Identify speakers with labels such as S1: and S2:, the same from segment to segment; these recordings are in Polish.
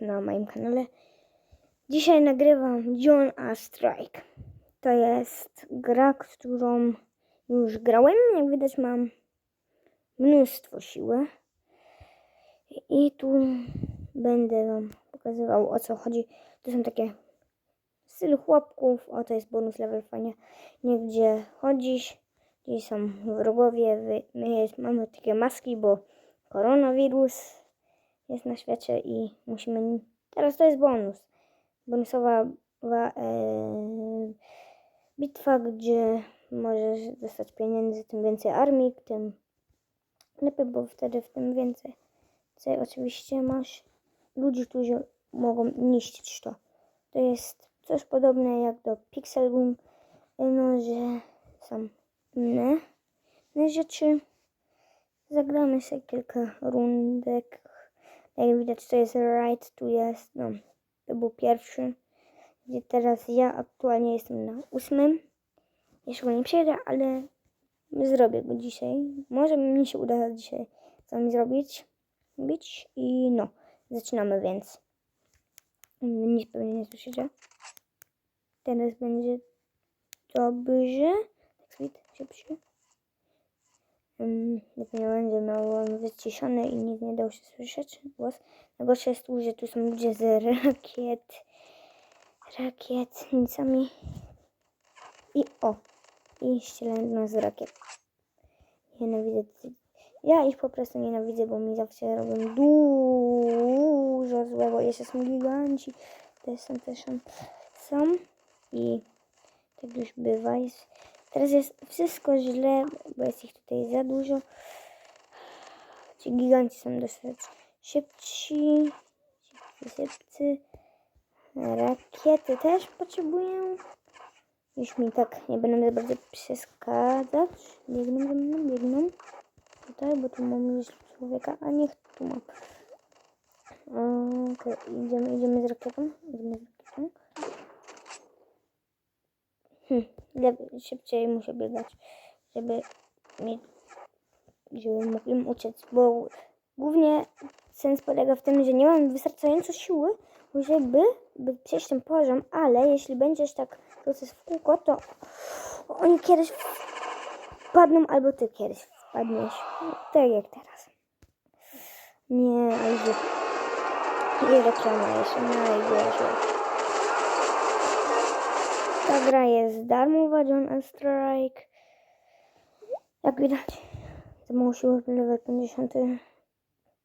S1: na moim kanale. Dzisiaj nagrywam John a Strike. To jest gra, którą już grałem. Jak widać mam mnóstwo siły. I tu będę wam pokazywał o co chodzi. To są takie styl chłopków. O, to jest bonus level fajnie. Nie gdzie chodzisz, gdzie są wrogowie. My mamy takie maski, bo koronawirus jest na świecie i musimy. Teraz to jest bonus. Bonusowa wa- e, bitwa, gdzie możesz dostać pieniędzy, tym więcej armii, tym lepiej, bo wtedy w tym więcej. Tutaj oczywiście masz ludzi, którzy mogą niszczyć to. To jest coś podobne jak do Pixel Gun, no że są inne rzeczy. Zagramy sobie kilka rundek. Jak widać, to jest right, tu jest, no, to był pierwszy, gdzie teraz ja aktualnie jestem na ósmym. Jeszcze go nie przejdę, ale zrobię go dzisiaj. Może mi się uda dzisiaj z wami zrobić. Bić i no, zaczynamy więc. Nic pewnie nie słyszycie. Teraz będzie dobrze. Tak sweet, szybszy. Um, nie będzie miał wyciszony i nic nie dał się słyszeć głos. Najgorsze jest tu, że tu są ludzie z rakiet, rakietnicami. I o, i ścielają z rakiet. Nienawidzę. Ja ich po prostu nienawidzę, bo mi zawsze robią dużo złego. Jeszcze są giganci. Też są, też są. Są. I tak już bywa. Jest, teraz jest wszystko źle, bo jest ich tutaj za dużo. Ci giganci są dosyć szybci. Szybcy, szybcy. Rakiety też potrzebuję. Już mi tak nie będę za bardzo przeszkadzać. Biegną ze mną, biegną. Tutaj, bo tu mam już człowieka, a niech tu mam. Okej, idziemy, idziemy z rakietą. Idziemy z rakietą. Hm, lepiej, szybciej muszę biegać, żeby mi, żeby mógł im uciec, bo głównie sens polega w tym, że nie mam wystarczająco siły, żeby by przejść ten poziom, ale jeśli będziesz tak proces w kółko, to oni kiedyś wpadną, albo ty kiedyś wpadniesz. Tak jak teraz. Nie, ale i reklama jeszcze najgorzej. Ta gra jest darmowa, John Strike. Jak widać, siły level 50.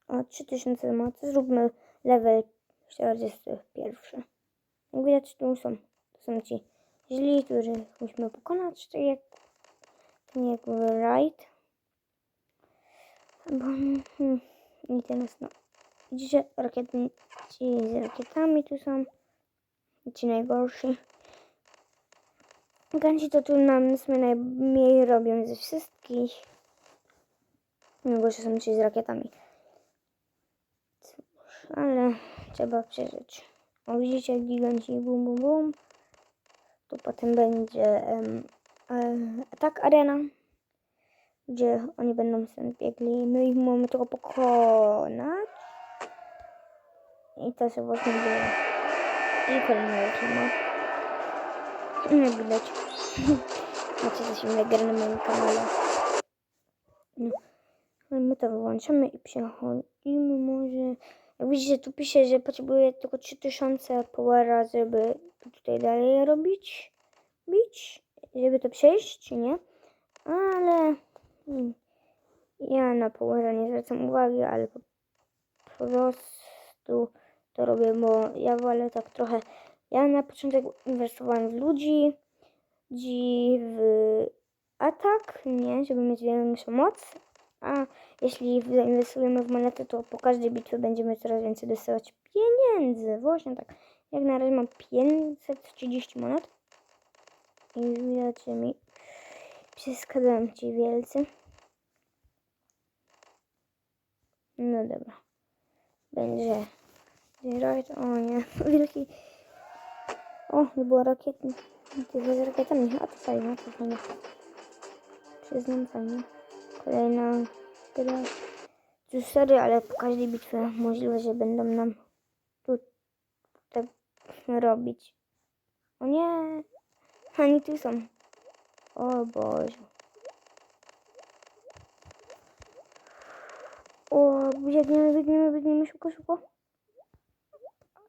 S1: O, 3000 mocy. Zróbmy level 41. Jak widać, tu są, to są ci źli, których musimy pokonać, tak jak, jak w Raid. Bo, hmm, I teraz no. Widzicie, rakiety, ci z rakietami tu są. Ci najgorsi. Ganci to tu nam sumie najmniej robią ze wszystkich. Najgorsi są ci z rakietami. Cóż, ale trzeba przeżyć. O, widzicie, giganci bum bum bum. Tu potem będzie em, e, atak arena, gdzie oni będą sobie biegli. My ich mamy tylko pokonać. I to się właśnie dzieje. I kolejna reklama. Jak widać. Macie coś innego na moim kanale. No. Ale my to wyłączamy i przechodzimy może... Jak widzicie, tu pisze, że potrzebuję tylko 3000 powera, żeby tutaj dalej robić. Bić. Żeby to przejść, czy nie? Ale... mm, Ja na powera nie zwracam uwagi, ale po prostu to robię, bo ja wolę tak trochę. Ja na początek inwestowałem w ludzi, ludzi w atak, nie, żeby mieć większą moc. A jeśli zainwestujemy w monety, to po każdej bitwie będziemy coraz więcej dostawać pieniędzy. Właśnie tak. Jak na razie mam 530 monet. I widać, mi przeskadałem ci wielcy. No dobra. Będzie o nie, wielki. O, nie było rakiety. Tylko z rakietami. A to fajnie, to fajnie. Przyznam, fajnie. Kolejna gra. Tu sorry, ale po każdej bitwie możliwe, że będą nam tu robić. O nie. Oni tu są. O Boże. O, biegniemy, biegniemy, biegniemy szybko, szybko.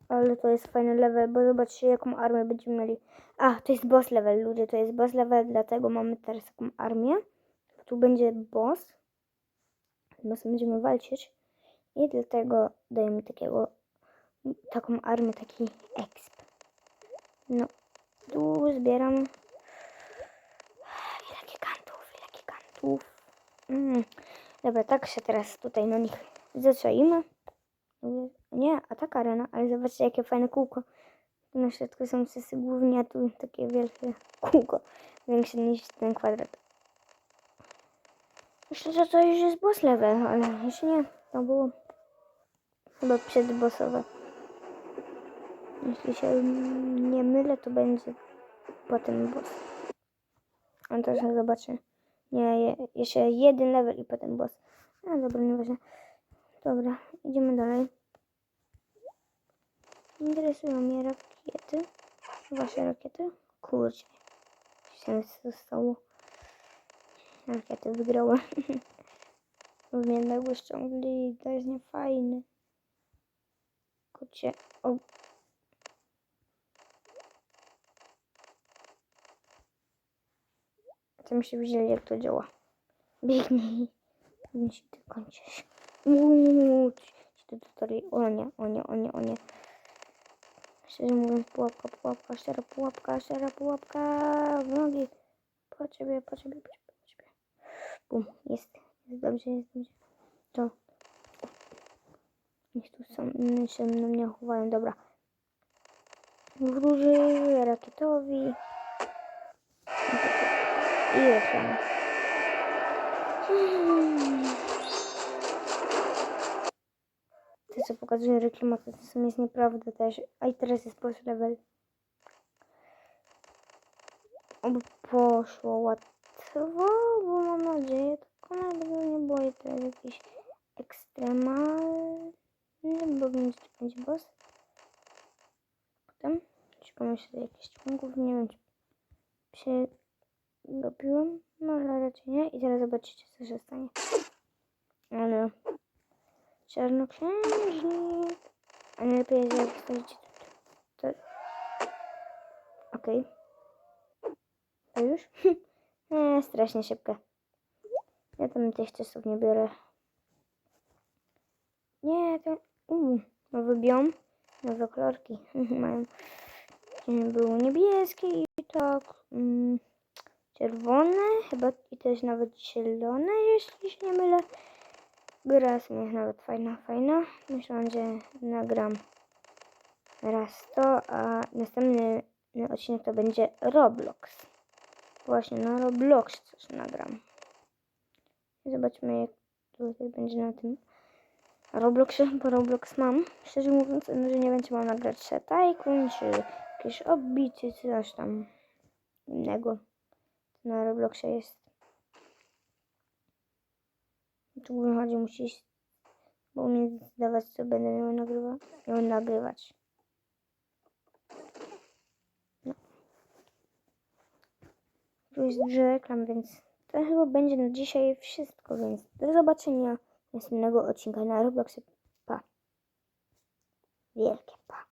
S1: Ale to jest fajny level, bo zobaczcie jaką armię będziemy mieli. A, to jest boss level, ludzie, to jest boss level, dlatego mamy teraz taką armię. Tu będzie boss. Z bossem będziemy walczyć. I dlatego dajemy takiego, taką armię, taki exp. No, tu zbieramy. Ile gigantów, ile gigantów. Mm. Dobra, tak się teraz tutaj na nich zaczaimy. Nie, a taka arena, ale zobaczcie jakie fajne kółko. Na środku są wszyscy głównie, a tu takie wielkie kółko. Większe niż ten kwadrat. Myślę, że to już jest boss level, ale jeszcze nie. To było chyba przedbossowe. Jeśli się nie mylę, to będzie potem boss. A teraz zobaczę. Nie, je, jeszcze jeden level i potem boss. A dobra, nieważne. Dobra, idziemy dalej. Interesują mnie rakiety. Wasze rakiety? Kurczę. Się zostało. Rakiety wygrały. Mnie tego ściągli. To jest niefajne. Kurczę. O. To mi się widzieli jak to działa. Biegnij. Biegnij się ty kończysz. Uuu, to tutaj. O nie, o nie, o nie, o nie. Szczerze mówiąc, pułapka, pułapka, szczera pułapka, szczera pułapka w nogi. Po ciebie, po ciebie, po ciebie, po ciebie. Bum, jest, jest dobrze, jest dobrze. To. Niech tu są, się na mnie chowają, dobra. Wróży, rakietowi. I reklamy. Hmm. Co pokazuje reklama, to czasem jest nieprawda też. A i teraz jest boss level. Oby poszło łatwo, bo mam nadzieję, tylko nawet nie boję teraz jakiś ekstremalny, bo będzie, będzie boss. Potem szukam jeszcze jakichś członków, nie wiem czy się robiłem, no ale raczej nie. I teraz zobaczycie co się stanie. Ale czarnoksiężnik. A najlepiej jak wstawicie to. Okej. To już? nie, strasznie szybko. Ja tam tych czasów nie biorę. Nie, to... Uuu, nowy biom. Nowe kolorki mają. Było niebieskie i tak... Mm, czerwone, chyba i też nawet zielone, jeśli się nie mylę. Gra jest nawet fajna, fajna. Myślałam, że nagram raz to, a następny odcinek to będzie Roblox. Właśnie na Roblox coś nagram. Zobaczmy jak tutaj będzie na tym Robloxie, bo Roblox mam. Szczerze mówiąc, że nie czy mam nagrać Tycoon, czy jakieś odbicie, czy coś tam innego. Na Robloxie jest. Tu chodzi musisz bo umiem zdawać co będę miał nagrywać. Miał nagrywać. No. Tu jest dużo reklam, więc to chyba będzie na dzisiaj wszystko, więc do zobaczenia następnego odcinka na Robloxie. Pa. Wielkie pa.